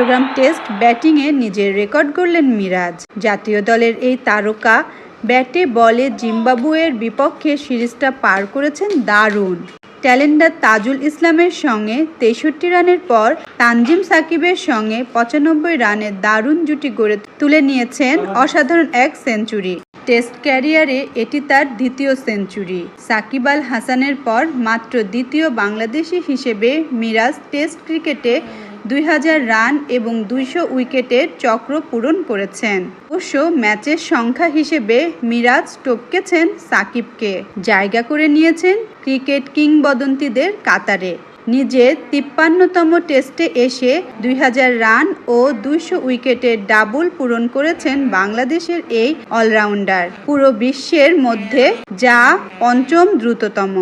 Chittagong test ব্যাটিংয়ে নিজের record গড়লেন মিরাজ। জাতীয় দলের এই তারকা ব্যাটে বলে জিম্বাবুয়ের বিপক্ষে সিরিজটা পার করেছেন দারুণ। ট্যালেন্ডার তাজুল ইসলামের সঙ্গে তেষট্টি রানের পর তানজিম সাকিবের সঙ্গে পঁচানব্বই রানের দারুণ জুটি গড়ে তুলে নিয়েছেন অসাধারণ এক সেঞ্চুরি। টেস্ট ক্যারিয়ারে এটি তার দ্বিতীয় সেঞ্চুরি। সাকিব আল হাসানের পর মাত্র দ্বিতীয় বাংলাদেশি হিসেবে মিরাজ টেস্ট ক্রিকেটে দুই হাজার রান এবং দুইশো উইকেটের চক্র পূরণ করেছেন। অবশ্য ম্যাচের সংখ্যা হিসেবে মিরাজ টপকেছেন সাকিবকে। জায়গা করে নিয়েছেন ক্রিকেট কিংবদন্তিদের কাতারে। নিজের তিপ্পান্নতম টেস্টে এসে দুই হাজার রান ও দুইশো উইকেটের ডাবল পূরণ করেছেন বাংলাদেশের এই অলরাউন্ডার। পুরো বিশ্বের মধ্যে যা পঞ্চম দ্রুততম।